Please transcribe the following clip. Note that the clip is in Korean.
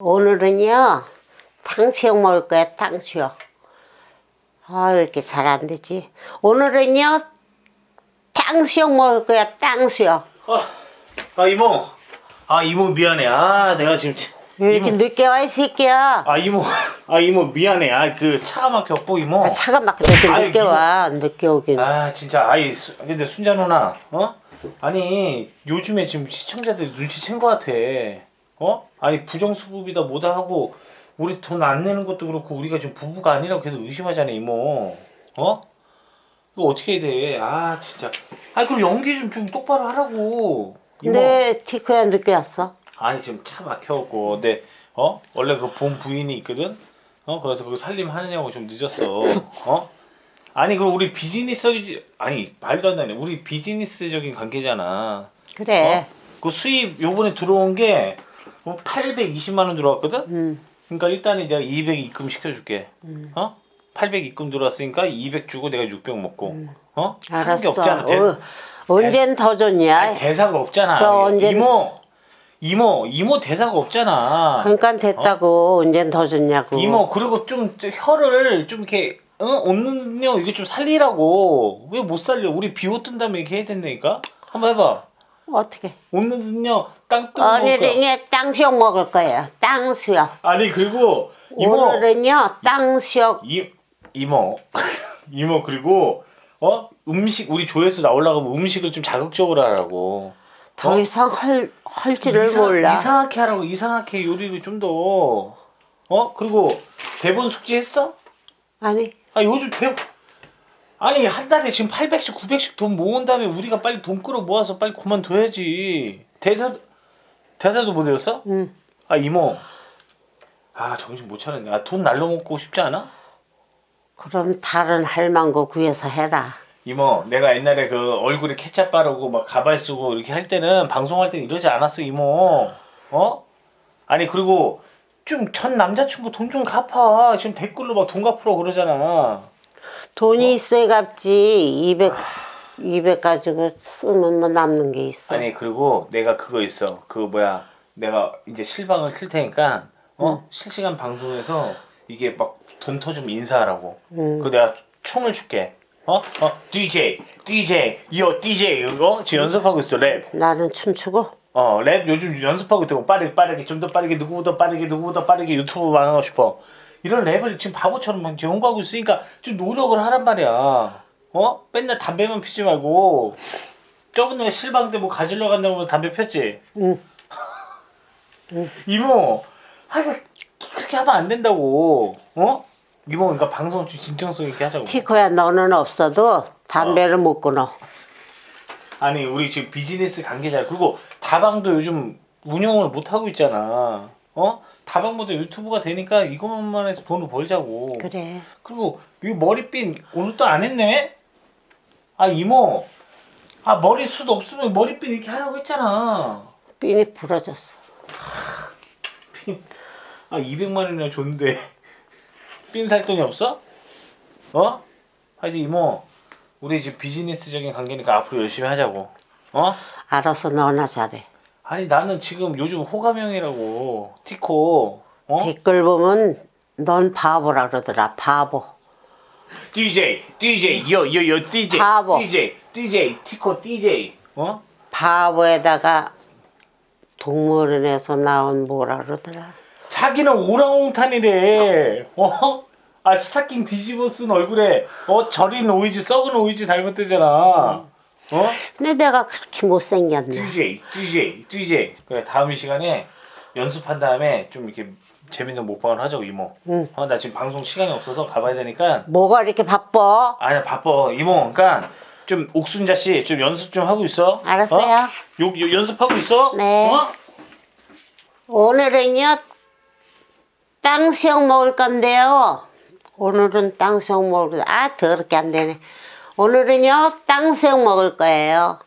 오늘은요 탕수육 먹을 거야 탕수육 아 이렇게 잘 안 되지 오늘은요 탕수육 먹을 거야 탕수육 아, 아 이모. 아 이모 미안해. 아 내가 지금 치- 왜 이렇게 늦게 와 이 새끼야 아 이모. 아 이모 미안해. 아 그 차가 막혔고 이모. 아, 차가 이렇게 아유, 늦게 이거- 와 늦게 오긴 아 진짜 아이 수- 근데 순자 누나 어? 아니 요즘에 지금 시청자들 눈치챈 것 같아. 어? 아니 부정수급이다 뭐다 하고 우리 돈 안 내는 것도 그렇고 우리가 지금 부부가 아니라고 계속 의심하잖아 이모. 어? 이거 어떻게 해야 돼? 아 진짜. 아니 그럼 연기 좀 좀 똑바로 하라고. 이모. 근데 티코야 늦게 왔어 아니 지금 차 막혀갖고 근데 어 원래 그 본 부인이 있거든 어 그래서 그거 살림 하느냐고 좀 늦었어 어 아니 그럼 우리 비즈니스 아니 말도 안 되네 우리 비즈니스적인 관계잖아 그래 그 수입 요번에 들어온 게 820만 원 들어왔거든? 음. 그러니까 일단은 내가 200 입금 시켜줄게. 어? 800 입금 들어왔으니까 200 주고 내가 600 먹고. 어? 하는 게 알았어. 없잖아. 대, 어, 언젠 더 좋냐? 아니, 대사가 없잖아. 그 언제- 이모 이모 이모 대사가 없잖아. 그러니까 됐다고. 언젠 더 좋냐고. 이모 그리고 좀 혀를 좀 이렇게 어? 웃는요 이게 좀 살리라고. 왜 못 살려? 우리 비웃든 다음에 이렇게 해야 된다니까? 한번 해봐 어떻게? 웃는요 땅뜨 먹을 거야. 오늘은요 탕수육 먹을 거예요. 탕수육 아니 그리고 이모. 오늘은요 탕수육 이, 이모. 이모 그리고 어? 음식 우리 조회수 나오려고 하면 음식을 좀 자극적으로 하라고. 더 어? 이상 할, 할지를 이상- 몰라. 이상하게 하라고. 이상하게 요리를 좀 더. 어? 그리고 대본 숙지했어? 아니. 아 요즘 대 아니 한 달에 지금 800씩 900씩 돈 모은 다음에 우리가 빨리 돈 끌어 모아서 빨리 그만둬야지 대사 대사도 못 외웠어? 응. 아 이모 아 정신 못 차렸네 아, 돈 날로 먹고 싶지 않아? 그럼 다른 할망구 구해서 해라 이모 내가 옛날에 그 얼굴에 케찹 바르고 막 가발 쓰고 이렇게 할 때는 방송할 때 이러지 않았어 이모 어? 아니 그리고 좀 전 남자친구 돈 좀 갚아 지금 댓글로 막 돈 갚으라고 그러잖아 돈이 있어야 갚지. 200 200 가지고 쓰면 뭐 남는 게 있어. 아니 그리고 내가 그거 있어. 그 뭐야. 내가 이제 실방을 틀 테니까 어? 실시간 방송에서 이게 막 돈 터지면 인사하라고. 음. 그 내가 춤을 줄게. 어? 어 DJ DJ 요 DJ 이거? 지금 연습하고 있어 랩. 나는 춤추고? 어, 랩 요즘 연습하고 있다고 빠르게 빠르게 좀 더 빠르게 누구보다 빠르게 누구보다 빠르게 유튜브 망하고 싶어. 이런 랩을 지금 바보처럼 막 연구하고 있으니까 좀 노력을 하란 말이야. 어? 맨날 담배만 피지 말고. 저번에 실방 때 뭐 가지러 간다고 담배 폈지? 응. 이모, 아, 그 그렇게 하면 안 된다고. 어? 이모, 그러니까 방송 좀 진정성 있게 하자고. 티코야 너는 없어도 담배를 못 끊어 아니 우리 지금 비즈니스 관계자 그리고 다방도 요즘 운영을 못 하고 있잖아. 어? 다방보다 유튜브가 되니까 이것만 해서 돈을 벌자고. 그래 그리고 이 머리핀 오늘 또 안 했네? 아 이모, 아 머리 숱 없으면 머리핀 이렇게 하라고 했잖아. 핀이 부러졌어 아 200만 원이나 줬는데 핀 살 돈이 없어? 어? 하여튼 이모, 우리 지금 비즈니스적인 관계니까 앞으로 열심히 하자고. 어? 알아서 너나 잘해 아니 나는 지금 요즘 호감형이라고 티코 어? 댓글 보면 넌 바보라 그러더라 바보 DJ DJ 요요요 DJ 바보. DJ DJ 티코 DJ 어? 바보에다가 동물원에서 나온 뭐라 그러더라 자기는 오랑우탄이래 어? 아 스타킹 뒤집어 쓴 얼굴에 어 절인 오이지 썩은 오이지 닮았대잖아 어? 근데 내가 그렇게 못생겼나 DJ DJ DJ 그래 다음 시간에 연습한 다음에 좀 이렇게 재밌는 먹방을 하자고 이모 응. 어, 나 지금 방송 시간이 없어서 가봐야 되니까 뭐가 이렇게 바빠 아니야 바빠 이모 그러니까 좀 옥순자 씨 좀 연습 좀 하고 있어 알았어요. 어? 요, 요 연습하고 있어 네. 어? 오늘은요 땅수육 먹을 건데요 오늘은 땅수육 먹을 아 더럽게 안 되네 오늘은요 땅수육 먹을 거예요